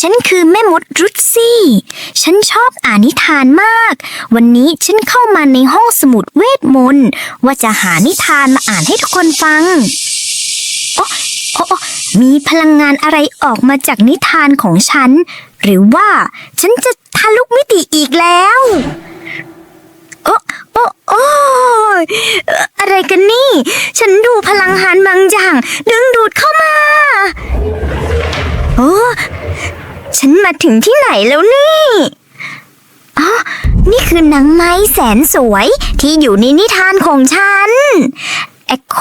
ฉันคือแม่มดรุดซี่ ฉันชอบอ่านนิทานมาก วันนี้ฉันเข้ามาในห้องสมุดเวทมนต์ว่าจะหานิทานมาอ่านให้ทุกคนฟังโอ้โอ้โอ้มีพลังงานอะไรออกมาจากนิทานของฉัน หรือว่าฉันจะทะลุมิติอีกแล้วโอ้โอ้โอ้ยเอ่อะไรกันนี่ ฉันดูพลังงานบางอย่าง ดึงดูดเข้ามา โอ้ ฉันมาถึงที่ไหนแล้วนี่ อ๋อ นี่คือนังไม้แสนสวยที่อยู่ในนิทานของฉันแอคโค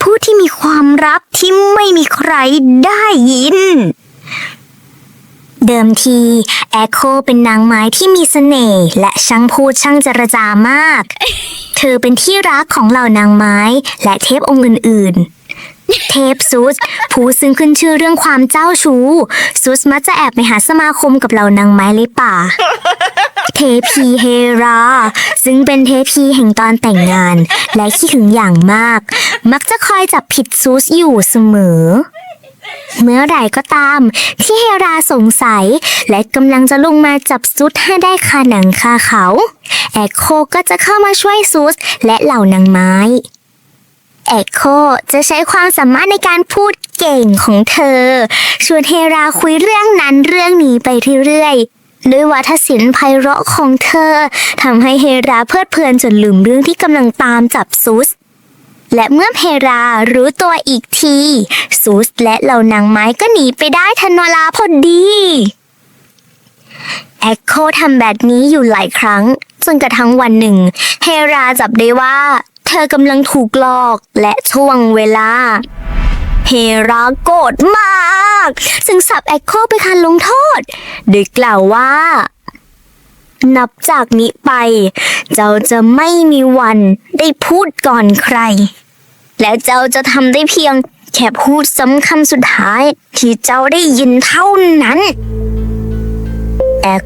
ผู้ที่มีความลับที่ไม่มีใครได้ยิน เดิมทีแอคโคเป็นนางไม้ที่มีเสน่ห์และช่างพูดช่างเจรจามาก เธอเป็นที่รักของเหล่านางไม้และเทพองค์อื่นๆ เทพซุสผู้ซึ่งขึ้นชื่อเรื่องความเจ้าชู้ซุสมักจะแอบไปหาสมาคมกับเหล่านางไม้ในป่า เทพีเฮรา ซึ่งเป็นเทพีแห่งตอนแต่งงาน และขี้หึงอย่างมาก มักจะคอยจับผิดซูสอยู่เสมอ เมื่อไหร่ก็ตาม ที่เฮราสงสัย และกำลังจะลงมาจับซุดให้ได้คาหนังคาเขา แอคโคก็จะเข้ามาช่วยซุสและเหล่านางไม้ แอคโคจะใช้ความสามารถในการพูดเก่งของเธอ ชวนเฮราคุยเรื่องนั้นเรื่องนี้ไปเรื่อยๆ ด้วยวัฒศิลป์ไพเราะของเธอทำให้เฮราเพลิดเพลินจนลืมเรื่องที่กำลังตามจับซุสและเมื่อเพรารู้ตัวอีกที ซูสและเหล่านางไม้ก็หนีไปได้ทันเวลาพอดีแอคโคทำแบบนี้อยู่หลายครั้งจนกระทั่งวันหนึ่ง เฮราจับได้ว่า เธอกำลังถูกหลอกและช่วงเวลา เฮราโกรธมากจึงสับแอคโคไปคันลงโทษ โดยกล่าวว่า นับจากนี้ไป เจ้าจะไม่มีวันได้พูดก่อนใคร และเจ้าจะทำได้เพียงแค่พูดซ้ำคำสุดท้ายที่เจ้าได้ยินเท่านั้น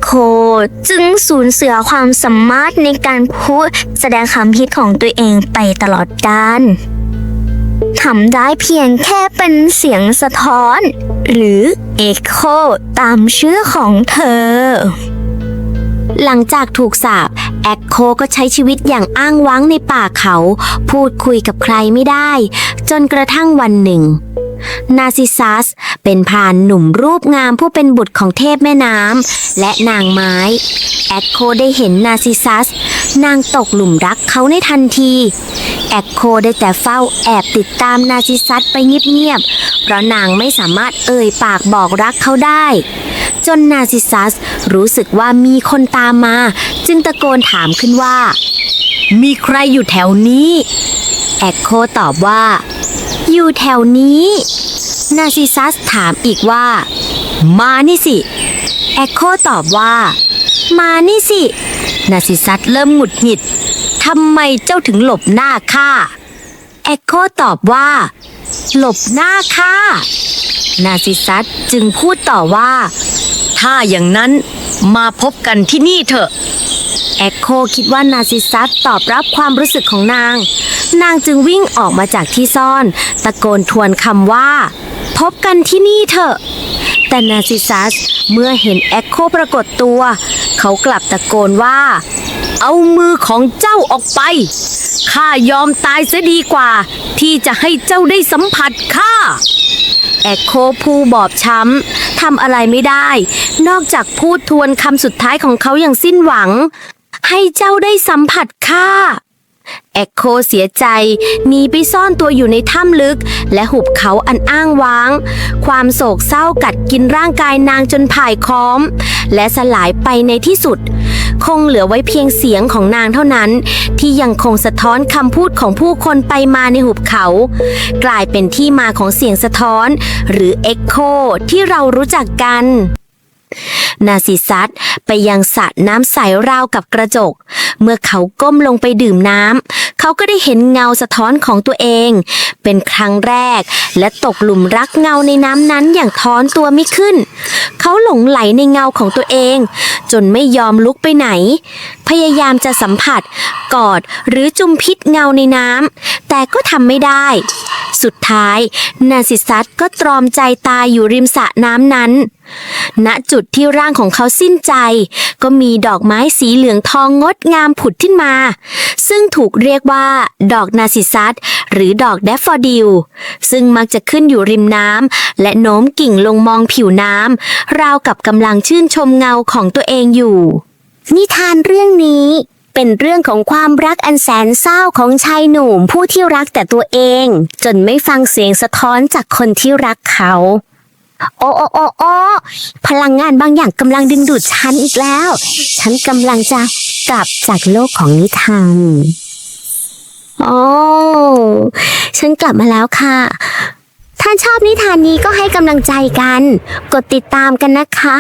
โค จึงสูญเสียความสามารถในการพูดแสดงคำคิดของตัวเองไปตลอดกาลทำได้เพียงแค่เป็นเสียงสะท้อน หรือเอโคตามชื่อของเธอ หลังจากถูกสาปแอคโคก็ใช้ชีวิตอย่างอ้างว้างในป่าเขา พูดคุยกับใครไม่ได้ จนกระทั่งวันหนึ่ง นาซิซัส เป็นพรานหนุ่มรูปงามผู้เป็นบุตรของเทพแม่น้ำและนางไม้ แอคโคได้เห็นนาซิซัส นางตกหลุมรักเขาในทันที แอคโคได้แต่เฝ้าแอบติดตามนาซิซัสไปเงียบๆ เพราะนางไม่สามารถเอ่ยปากบอกรักเขาได้ จนนาซิซัสรู้สึกว่ามีคนตามมา จึงตะโกนถามขึ้นว่า มีใครอยู่แถวนี้ แอคโคตอบว่า อยู่แถวนี้ นาซิซัสถามอีกว่า มานี่สิ แอคโคตอบว่า มานี่สิ นาซิซัสเริ่มหงุดหงิดทำไมเจ้าถึงหลบหน้าข้า แอคโคตอบว่า หลบหน้าข้า นาซิซัสจึงพูดต่อว่า ถ้าอย่างนั้นมาพบกันที่นี่เถอะ แอคโคคิดว่านาซิซัสตอบรับความรู้สึกของนาง นางจึงวิ่งออกมาจากที่ซ่อน ตะโกนทวนคำว่า พบกันที่นี่เถอะ แต่นาซิซัสเมื่อเห็นแอคโคปรากฏตัว เขากลับตะโกนว่า เอามือของเจ้าออกไป ข้ายอมตายเสียดีกว่า ที่จะให้เจ้าได้สัมผัสข้าแอคโคผู้บอบช้ำทำอะไรไม่ได้ นอกจากพูดทวนคำสุดท้ายของเขาอย่างสิ้นหวัง ให้เจ้าได้สัมผัสข้า แอคโคเสียใจหนีไปซ่อนตัวอยู่ในถ้ำลึก และหุบเขาอันอ้างว้าง ความโศกเศร้ากัดกินร่างกายนางจนผ่ายค้อม และสลายไปในที่สุด คงเหลือไว้เพียงเสียงของนางเท่านั้น ที่ยังคงสะท้อนคำพูดของผู้คนไปมาในหุบเขา กลายเป็นที่มาของเสียงสะท้อน หรือเอ็กโคที่เรารู้จักกัน นาซิซัสไปยังสระน้ำใสราวกับกระจก เมื่อเขาก้มลงไปดื่มน้ำ เขาก็ได้เห็นเงาสะท้อนของตัวเอง เป็นครั้งแรก และตกหลุมรักเงาในน้ำนั้นอย่างท้อนตัวไม่ขึ้น เขาเขาหลงไหลในเงาของตัวเอง จนไม่ยอมลุกไปไหน พยายามจะสัมผัส กอดหรือจุมพิษเงาในน้ำ แต่ก็ทำไม่ได้ สุดท้าย นาซิซัสก็ตรอมใจตายอยู่ริมสระน้ำนั้น ณจุดที่ร่างของเขาสิ้นใจ ก็มีดอกไม้สีเหลืองทองงดงามผุดขึ้นมา ซึ่งถูกเรียกว่า ดอกนาซิซัสหรือดอกแดฟฟอดิลซึ่งมักจะขึ้นอยู่ริมน้ำและโน้มกิ่งลงมองผิวน้ำราวกับกำลังชื่นชมเงาของตัวเองอยู่ นิทานเรื่องนี้ เป็นเรื่องของความรักอันแสนเศร้าของชายหนุ่มผู้ที่รักแต่ตัวเอง จนไม่ฟังเสียงสะท้อนจากคนที่รักเขา โอ้โอ้โอ้โอ้พลังงานบางอย่างกำลังดึงดูดฉันอีกแล้ว ฉันกำลังจะกลับจากโลกของนิทานโอ้ ฉันกลับมาแล้วค่ะ ถ้าชอบนิทานนี้ก็ให้กำลังใจกัน กดติดตามกันนะคะ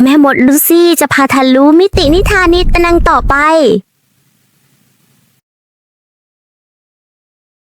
แม่มดลูซี่จะพาทะลุมิตินิทานนี้ตนังต่อไป